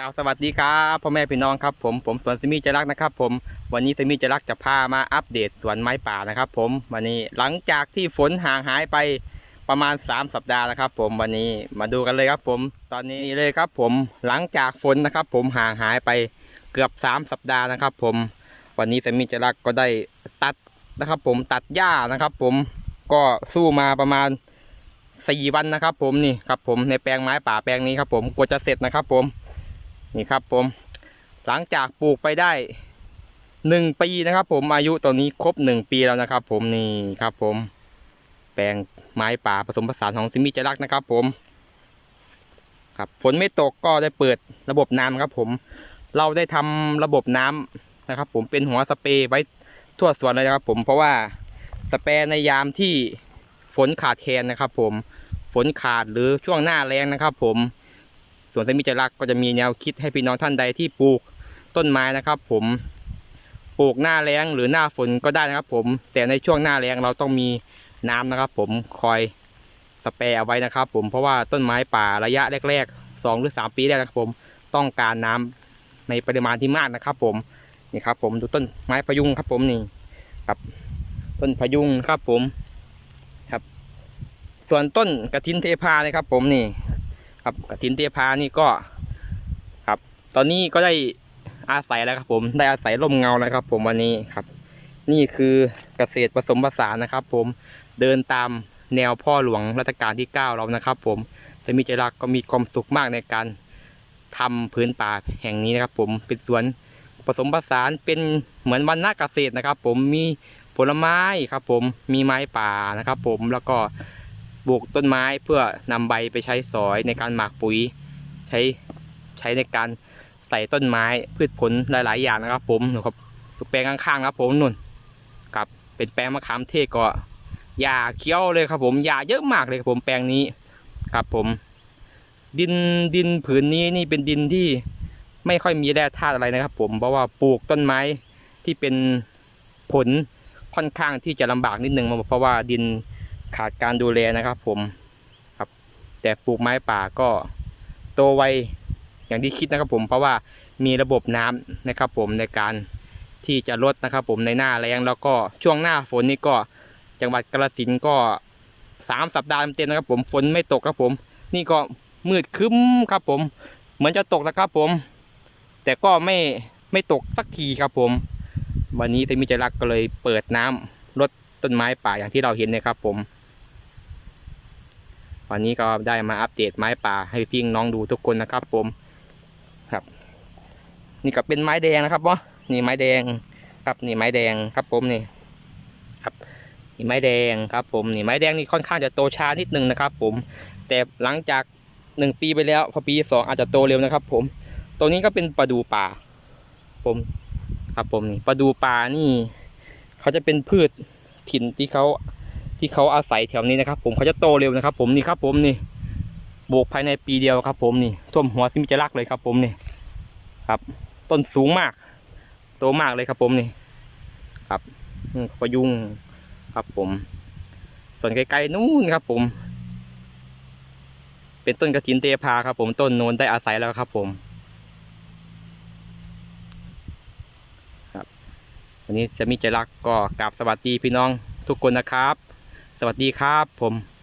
กล่าวสวัสดีครับพ่อแม่พี่น้องครับผมผมสวนสมิจรักนะครับ ผมวันนี้สมิจรักจะพามาอัปเดตสวนไม้ป่านะครับ ผมวันนี้หลังจากที่ฝนห่างหายไปประมาณ 3 สัปดาห์นะครับ ผมวันนี้มาดูกันเลยครับ ผมตอนนี้เลยครับ ผมหลังจากฝนนะครับ ผมห่างหายไปเกือบ 3 สัปดาห์นะครับ ผมวันนี้สมิจรักก็ได้ตัดนะครับ ผมตัดหญ้านะครับ ผมก็สู้มาประมาณสี่วันนะครับ ผมนี่ครับ ผมในแปลงไม้ป่าแปลงนี้ครับ ผมกว่าจะเสร็จนะครับ ผม นี่ครับผมหลังจากปลูกไปได้หนึ่งปีนะครับผมอายุตอนนี้ครบหนึ่งปีแล้วนะครับ ผมนี่ครับผม แปลงไม้ป่าผสมผสานของซิมิจรักนะครับ ผม ครับฝนไม่ตกก็ได้เปิดระบบน้ำครับ ผม เราได้ทำระบบน้ำนะครับ ผมเป็นหัวสเปรย์ไว้ทั่วสวนเลยนะครับ ผมเพราะว่าสเปรย์ในยามที่ฝนขาดแคลนนะครับ ผมฝนขาดหรือช่วงหน้าแรงนะครับ ผม วนสมิจรักก็จะมีแนวคิดให้พี่น้องท่านใดที่ปลูกต้นไม้นะครับ ผมปลูกหน้าแรงหรือหน้าฝนก็ได้นะครับผม แต่ในช่วงหน้าแรงเราต้องมีน้ำนะครับ ผมคอยสเปรย์เอาไว้นะครับ ผมเพราะว่าต้นไม้ป่าระยะแรกๆสองหรือสามปีแรกนะครับ ผมต้องการน้ำในปริมาณที่มากนะครับ ผมนี่ครับ ผมดูต้นไม้พยุงครับ ผมนี่ครับต้นพยุงครับผมครับ ส่วนต้นกระถินเทพานะครับ ผมนี่ ครับกระถินเทพานี่ก็ครับ ตอนนี้ก็ได้อาศัยแล้วครับผมได้อาศัยร่มเงาแล้วครับ ผมวันนี้ครับ นี่คือเกษตรผสมผสานนะครับ ผมเดินตามแนวพ่อหลวงรัชกาลที่ 9 เรานะครับ ผมแต่มีใจรักก็มีความสุขมากในการทำพื้นป่าแห่งนี้นะครับ ผมเป็นสวนผสมผสานเป็นเหมือนวันนาเกษตรนะครับ ผมมีผลไม้ครับ ผมมีไม้ป่านะครับ ผมแล้วก็ ปลูกต้นไม้เพื่อนำใบไปใช้สอยในการหมักปุ๋ย ใช้ใช้ในการใส่ต้นไม้พืชผลหลาย ๆ อย่างนะครับ ผมหนูครับแปลงข้างๆครับผมนุ่นครับเป็นแปลงมะขามเทศก็หญ้าเขียวเลยครับ ผมหญ้าเยอะมากเลยครับผมแปลงนี้ครับผม ดินดินผืนนี้นี่เป็นดินที่ไม่ค่อยมีแร่ธาตุอะไรนะครับ ผมเพราะว่าปลูกต้นไม้ที่เป็นผลค่อนข้างที่จะลำบากนิดนึงเพราะว่าดิน ขาดการดูแลนะครับผมครับแต่ปลูกไม้ป่าก็โตไวอย่างที่คิดนะครับผมเพราะว่ามีระบบน้ำนะครับผมในการที่จะลดนะครับผมในหน้าแรงแล้วก็ช่วงหน้าฝนนี่ก็จังหวัดกาฬสินก็สามสัปดาห์เต็มนะครับผมฝนไม่ตกครับผม นี่ก็มืดคึ้มครับผม เหมือนจะตกนะครับผม แต่ก็ไม่ไม่ตกสักทีครับผม วันนี้เตมิจรักก็เลยเปิดน้ำต้นไม้ป่าอย่างที่เราเห็นนะครับผม วันนี้ก็ได้มาอัปเดตไม้ป่าให้พี่น้องดูทุกคนนะครับผมครับ นี่ก็เป็นไม้แดงนะครับวะนี่ไม้แดงครับนี่ไม้แดงครับผมนี่ครับนี่ไม้แดงครับผมนี่ไม้แดงนี่ค่อนข้างจะโตช้านิดนึงนะครับ ผม แต่หลังจากหนึ่งปีไปแล้ว พอปีสองอาจจะโตเร็วนะครับ ผมตรงนี้ก็เป็นปลาดูป่า ผมครับผมนี่ปลาดูป่านี่ เขาจะเป็นพืชถิ่นที่เขา ที่เขาอาศัยแถวนี้นะครับ ผมเขาจะโตเร็วนะครับ ผมนี่ครับ ผมนี่โบกภายในปีเดียวครับ ผมนี่ท่วมหัวซิมิจรักเลยครับ ผมนี่ครับ ต้นสูงมาก โตมากเลยครับ ผมนี่ครับประยุงครับผม ส่วนไกลๆนู่นครับ ผม เป็นต้นกระถินเตพาครับ ผมต้นโนนได้อาศัยแล้วครับ ผมวันนี้จะมีใจรักก็กราบสวัสดีพี่น้องทุกคนนะครับ สวัสดีครับผม